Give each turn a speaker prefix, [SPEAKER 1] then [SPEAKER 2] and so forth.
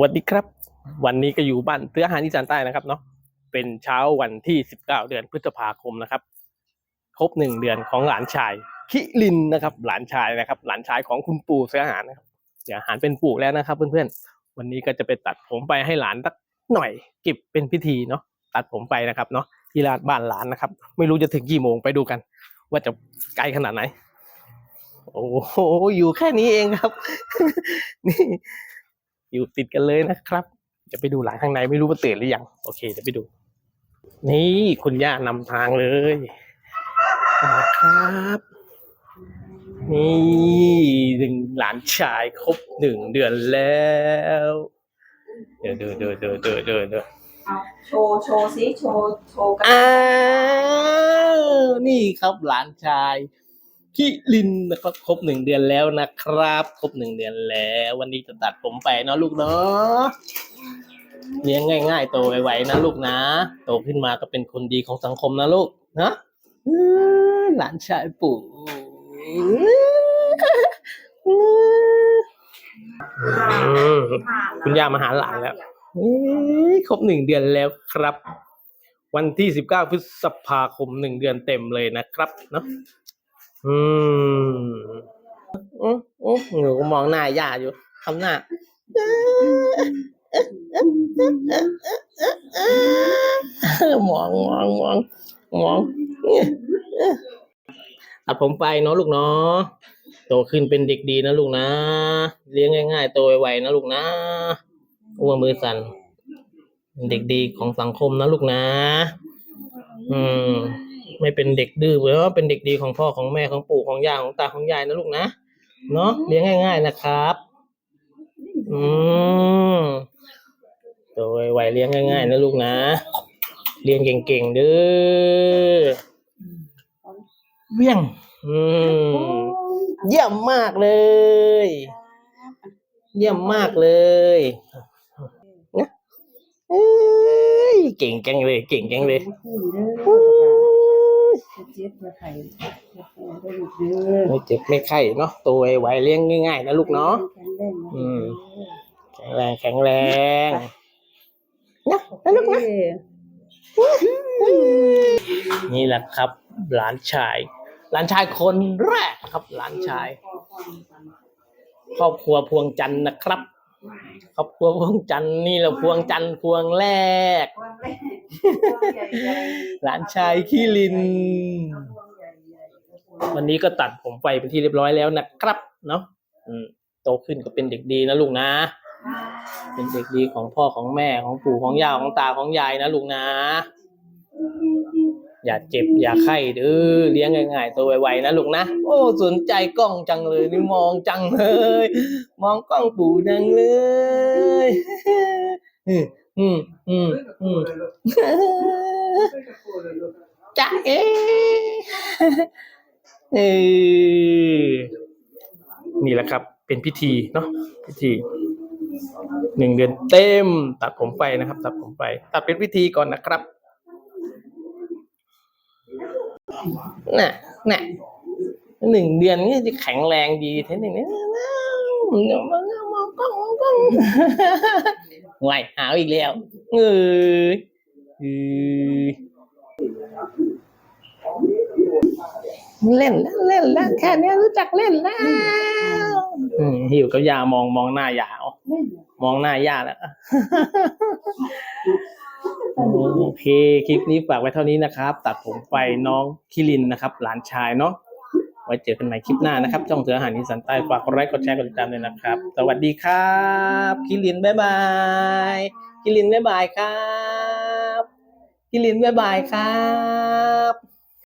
[SPEAKER 1] วัสดีครับ วันนี้ก็อยู่บ้านเตื้ออาหารอีสานใต้นะครับเนาะเป็นเช้าวันที่ 19 เดือนพฤษภาคมนะครับ ครบหนึ่งเดือนของหลานชาย คิรินนะครับ หลานชายนะครับ หลานชายของคุณปู่เสื้ออาหารนะครับเดี๋ยวอาหารเป็นปู่แล้วนะครับ เพื่อนๆ วันนี้ก็จะไปตัดผมไปให้หลานสักหน่อยเก็บเป็นพิธีเนาะตัดผมไปนะครับเนาะที่ร้านบ้านหลานนะครับ ไม่รู้จะถึงกี่โมงไปดูกัน ว่าจะไกลขนาดไหน โอ้โหอยู่แค่นี้เองครับ นี่ อยู่ติดกันเลยนะครับจะไปดูหลานข้างในไม่รู้ว่าตื่นหรือยังโอเคจะไปดู นี่คุณย่านำทางเลยนะครับ นี่หนึ่งหลานชายครบหนึ่งเดือนแล้ว เดี๋ยวเดี๋ยวเดี๋ยวเดี๋ยวเดี๋ยวเดี๋ยวเดี๋ยว
[SPEAKER 2] เอาโชว์โชว์ซิโชว์โชว์กัน
[SPEAKER 1] อ้าวนี่ครับหลานชาย คิรินนะครับครบหนึ่งเดือนแล้วนะครับ ครบหนึ่งเดือนแล้ว วันนี้จะตัดผมไปเนาะลูกเนาะเลี้ยงง่าย ๆ โตไวๆนะลูกนะ โตขึ้นมาก็เป็นคนดีของสังคมนะลูกนะหลานชายปู่คุณย่ามาหาหลานแล้วอ้ยครบหนึ่งเดือนแล้วครับ วันที่สิบเก้าพฤษภาคมหนึ่งเดือนเต็มเลยนะครับเนาะ อืมอืมอืมหนูก็มองหน้าย่าอยู่ทำหน้ามองมองมองมองตัดผมไปเนาะลูกเนาะโตขึ้นเป็นเด็กดีนะลูกนะ เลี้ยงง่ายๆโตไวๆนะลูกนะอ้วมือสั่นเป็นเด็กดีของสังคมนะลูกนะ อืม ไม่เป็นเด็กดื้อเพราะว่าเป็นเด็กดีของพ่อของแม่ของปู่ของย่าของตาของยายนะลูกนะเนาะเลี้ยงง่าย ๆ นะครับ อืมโตไวๆเลี้ยงง่ายๆนะลูกนะ เรียนเก่งๆเด้อเวี่ยง อืมเยี่ยมมากเลย เยี่ยมมากเลยนะเอ้ยเก่งจังเลย เก่งจังเลย
[SPEAKER 2] พูด เด้อเจ็บมาไข่ได้ลูกเด้อ
[SPEAKER 1] ไม่เจ็บไม่ไข้เนาะตัวไวๆเลี้ยงง่ายๆนะลูกเนาะ
[SPEAKER 2] แข็งแรงนะ
[SPEAKER 1] อืมแข็งแรงแข็งแรงนะนะลูกนะนี่แหละครับ หลานชาย หลานชายคนแรกครับ หลานชาย ครอบครัวพวงจันทร์นะครับ ครอบครัวพวงจันทร์นี่แหละพวงจันทร์พวงแรกหลานชายขี้ลินวันนี้ก็ตัดผมไปเป็นที่เรียบร้อยแล้วนะครับ เนาะอืมโตขึ้นก็เป็นเด็กดีนะลูกนะ เป็นเด็กดีของพ่อของแม่ของปู่ของย่าของตาของยายนะลูกนะ อย่าเจ็บอย่าไข้เด้อเลี้ยงง่ายๆตัวไวๆนะลูกนะโอ้สนใจกล้องจังเลยนี่มองจังเลย มองกล้องปู่จังเลยอืมอืมอืมอืมจ้าเอ๊เออนี่แหละครับเป็นพิธีเนาะพิธีหนึ่งเดือนเต็ม ตัดผมไปนะครับ ตัดผมไป ตัดเป็นพิธีก่อนนะครับ น่ะน่ะหนึ่งเดือนนี่จะแข็งแรงดีเท่นี้นะเดี๋ยวมามองกล้องมองกล้องไหวหาวอีกแล้วเออเออเล่นแล้วเล่นแล้วแค่เนี้ยรู้จักเล่นแล้วหิวกับยามองมองหน้ายาวมองหน้ายาแล้ว โอเค คลิปนี้ฝากไว้เท่านี้นะครับ ตัดผมไปน้องคิรินนะครับ หลานชายเนาะ ไว้เจอกันใหม่คลิปหน้านะครับ ช่องเสืออาหารนิสันใต้ฝากกดไลค์กดแชร์กดติดตามเลยนะครับ สวัสดีครับคิรินบ๊ายบายคิรินบ๊ายบายครับคิรินบ๊ายบายครับ